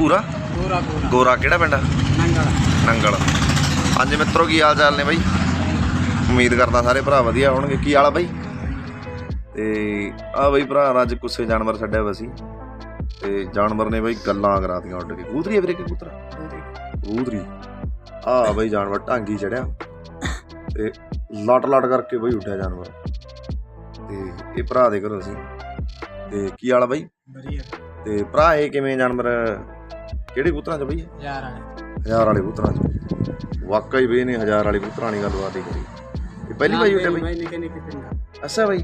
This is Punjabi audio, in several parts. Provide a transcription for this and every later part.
ਪੂਰਾ? ਪੂਰਾ ਪੂਰਾ ਗੋਰਾ ਕਿਹੜਾ ਪਿੰਡ ਆ? ਨੰਗਲ। ਨੰਗਲ। ਹਾਂਜੀ ਮਿੱਤਰੋ ਕੀ ਹਾਲ ਚਾਲ ਨੇ ਬਾਈ? ਉਮੀਦ ਕਰਦਾ ਸਾਰੇ ਭਰਾ ਵਧੀਆ ਹੋਣਗੇ। ਕੀ ਹਾਲ ਆ ਬਾਈ? ਤੇ ਆ ਬਾਈ ਭਰਾ ਅੱਜ ਕੁੱਸੇ ਜਾਨਵਰ ਛੱਡਿਆ ਵਾ ਸੀ। ਤੇ ਜਾਨਵਰ ਨੇ ਬਾਈ ਗੱਲਾਂ ਕਰਾਤੀਆਂ ਉੱਡ ਕੇ। ਕਬੂਤਰੀ ਆ ਵੀਰੇ ਕਿ ਕਬੂਤਰ? ਕਬੂਤਰੀ। ਆ ਬਾਈ ਜਾਨਵਰ ਢਾਂਗੀ ਚੜਿਆ। ਤੇ ਲਟ ਲਟ ਕਰਕੇ ਬਾਈ ਉੱਠਿਆ ਜਾਨਵਰ। ਤੇ ਇਹ ਭਰਾ ਦੇ ਘਰੋਂ ਸੀ। ਤੇ ਕੀ ਹਾਲ ਆ ਬਾਈ? ਵਧੀਆ। ਤੇ ਭਰਾ ਇਹ ਕਿਵੇਂ ਜਾਨਵਰ ਕਿਹੜੇ ਕਬੂਤਰਾਂ ਚ ਬਾਈ? ਯਾਰ ਵਾਲੇ। ਹਜ਼ਾਰ ਵਾਲੇ ਕਬੂਤਰਾਂ ਚ। ਵਾਕਈ ਬਈ ਨੇ ਹਜ਼ਾਰ ਵਾਲੇ ਕਬੂਤਰਾਂ ਦੀ ਗੱਲਬਾਤ ਹੀ ਕਰੀ। ਇਹ ਪਹਿਲੀ ਵਾਰੀ ਉੱਡਿਆ ਬਈ ਨਿੱਕੇ ਨਿੱਕੇ ਪਿੰਡ। ਅੱਛਾ ਬਈ।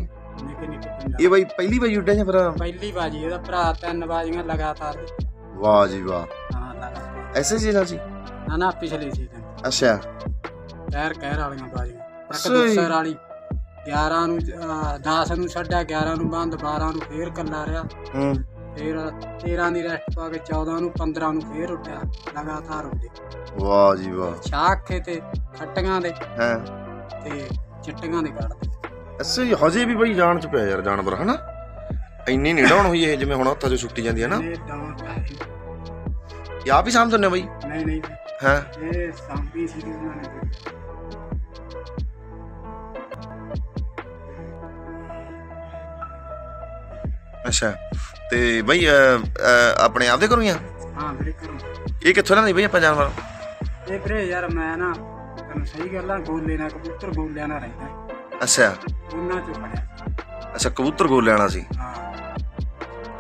ਨਿੱਕੇ ਨਿੱਕੇ ਪਿੰਡ। ਇਹ ਬਈ ਪਹਿਲੀ ਵਾਰੀ ਉੱਡਿਆ ਜਾਂ ਫਿਰ? ਪਹਿਲੀ ਬਾਜੀ ਇਹਦਾ ਭਰਾ ਤਿੰਨ ਬਾਜੀਆਂ ਲਗਾਤਾਰ। ਵਾਹ ਜੀ ਵਾਹ। ਹਾਂ ਲਗਾਤਾਰ। ਐਸੇ ਸੀ ਸੀ ਨਾ ਨਾ ਪਿਛਲੀ ਸੀਜ਼ਨ ਅੱਛਾ। ਕਹਿਰ ਕਹਿਰ ਵਾਲੀਆਂ ਬਾਜੀਆਂ। ਇੱਕ ਅੱਛਾ ਜੀ। ਦੂਸਰ ਵਾਲੀ। 11 ਨੂੰ 10 ਨੂੰ ਛੱਡਿਆ 11 ਨੂੰ ਬੰਦ 12 ਨੂੰ ਫੇਰ ਕੱਲਾ ਰਿਹਾ। ਹੂੰ। ਫੇਰ 13 ਦੀ ਰੈਸਟ ਪਾ ਕੇ 14 ਨੂੰ 15 ਨੂੰ ਫੇਰ ਉੱਡਿਆ ਲਗਾਤਾਰ ਉੱਡੇ ਵਾਹ ਜੀ ਵਾਹ। ਸ਼ਾਖੇ ਤੇ ਖੱਟੀਆਂ ਦੇ ਹੈ? ਤੇ ਚਿੱਟੀਆਂ ਦੇ ਕੱਢਦੇ ਹੀ ਹਜੇ ਵੀ ਬਈ ਜਾਨ ਚ ਪਿਆ ਯਾਰ ਜਾਨਵਰ ਹਨਾ? ਇੰਨੀ ਨਹੀਂ ਡਾਉਣ ਹੋਈ ਇਹ ਜਿਵੇਂ ਹੁਣ ਹੱਥਾਂ 'ਚ ਛੁੱਟੀ ਜਾਂਦੀ ਹੈ ਨਾ। ਇਹ ਆਪ ਹੀ ਸਾਂਭ ਦਿੰਦੇ ਹੋ ਬਈ? ਨਹੀਂ ਨਹੀਂ। ਹੈ? ਇਹ ਸਾਂਭੀ ਸੀ ਉਹਨਾਂ ਨੇ। ਅੱਛਾ ਤੇ ਬਈ ਆਪਣੇ ਆਪ ਦੇ ਘਰੋਂ ਹੀ ਵੀਰੇ ਕਰੋ ਇਹ ਕਿੱਥੋਂ ਲੈਂਦੀ ਬਈ ਆਪਾਂ ਜਾਨਵਰ? ਇਹ ਵੀਰੇ ਯਾਰ ਮੈਂ ਨਾ ਤੈਨੂੰ ਸਹੀ ਗੱਲ ਆ ਗੋਲੇ ਨਾਲ ਕਬੂਤਰ ਗੋਲਿਆਂ ਨਾਲ ਰਹਿੰਦਾ। ਅੱਛਾ। ਉਹਨਾਂ ਚੋਂ ਫੜਿਆ ਅੱਛਾ ਕਬੂਤਰ ਗੋਲ ਲੈਣਾ ਸੀ? ਹਾਂ।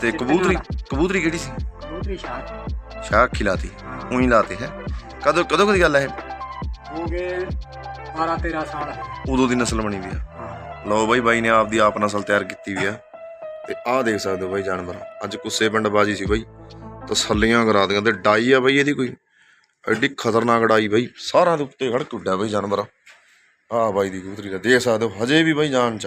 ਤੇ ਕਬੂਤਰੀ? ਕਬੂਤਰੀ ਕਿਹੜੀ ਸੀ? ਕਬੂਤਰੀ ਸ਼ਾਖ ਸ਼ਾਹ ਖਿਲਾਤੀ। ਹਾਂ। ਉਹੀ ਲਾਤੀ ਹੈ? ਕਦੋਂ ਕਦੋਂ ਕਦੀ ਗੱਲ ਹੈ ਹੋ ਗਏ 12 13 ਸਾਲ। ਉਦੋਂ ਦੀ ਨਸਲ ਬਣੀ ਵੀ ਆ। ਹਾਂ। ਲਓ ਬਾਈ ਬਾਈ ਨੇ ਆਪਦੀ ਆਪ ਨਸਲ ਤਿਆਰ ਕੀਤੀ ਵੀ ਆ। ਤੇ ਆਹ ਦੇਖ ਸਕਦੇ ਹੋ ਬਾਈ ਜਾਨਵਰ। ਅੱਜ ਕੁੱਸੇ ਪਿੰਡ ਬਾਜੀ ਸੀ ਬਾਈ। ਤਸੱਲੀਆਂ ਕਰਾ ਦੀਆਂ ਤੇ ਡਾਈ ਆ ਬਾਈ ਇਹਦੀ ਕੋਈ। ਐਡੀ ਖਤਰਨਾਕ ਡਾਈ ਬਾਈ। ਸਾਰਿਆਂ ਦੇ ਉੱਤੇ ਖੜ ਉੱਡਿਆ ਬਾਈ ਜਾਨਵਰ। ਆਹ ਬਾਈ ਦੀ ਕਬੂਤਰੀ ਦਾ ਦੇਖ ਸਕਦੇ ਹੋ। ਹਜੇ ਵੀ ਬਾਈ ਜਾਨ ਚ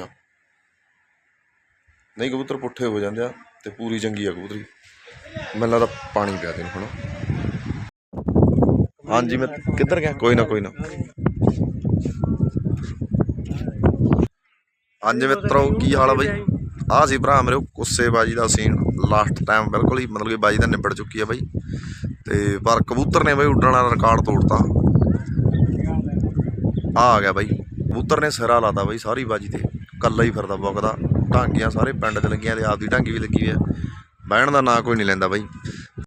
ਨਹੀਂ ਕਬੂਤਰ ਪੁੱਠੇ ਹੋ ਜਾਂਦੇ ਆ ਤੇ ਪੂਰੀ ਚੰਗੀ ਆ ਕਬੂਤਰੀ। ਮੈਨੂੰ ਲੱਗਦਾ ਪਾਣੀ ਪਿਆ ਦੇ ਹੁਣ। ਹਾਂਜੀ, ਮੈਂ ਕਿੱਧਰ ਗਿਆ? ਕੋਈ ਨਾ ਕੋਈ ਨਾ। ਹਾਂਜੀ ਮਿੱਤਰੋ, ਕੀ ਹਾਲ ਆ ਬਾਈ? ਆਹ ਸੀ ਭਰਾ ਮੇਰੇ ਕੁੱਸੇ ਬਾਜੀ ਦਾ ਸੀਨ ਲਾਸਟ ਟਾਈਮ ਬਿਲਕੁਲ ਹੀ ਮਤਲਬ ਕਿ ਬਾਜੀ ਦਾ ਨਿਬੜ ਚੁੱਕੀ ਆ ਬਾਈ। ਤੇ ਪਰ ਕਬੂਤਰ ਨੇ ਬਾਈ ਉੱਡਣ ਵਾਲਾ ਰਿਕਾਰਡ ਤੋੜਤਾ। ਆ ਆ ਗਿਆ ਬਾਈ। ਕਬੂਤਰ ਨੇ ਸਿਰਾ ਲਾਤਾ ਬਾਈ ਸਾਰੀ ਬਾਜੀ ਤੇ। ਕੱਲਾ ਹੀ ਫਿਰਦਾ ਬੁੱਕਦਾ ਢਾਂਗੀਆਂ ਸਾਰੇ ਪਿੰਡ 'ਚ ਲੱਗੀਆਂ ਤੇ ਆਪਦੀ ਢਾਂਗੀ ਵੀ ਲੱਗੀ ਹੋਈ ਆ। ਬਹਿਣ ਦਾ ਨਾਂ ਕੋਈ ਨਹੀਂ ਲੈਂਦਾ ਬਾਈ।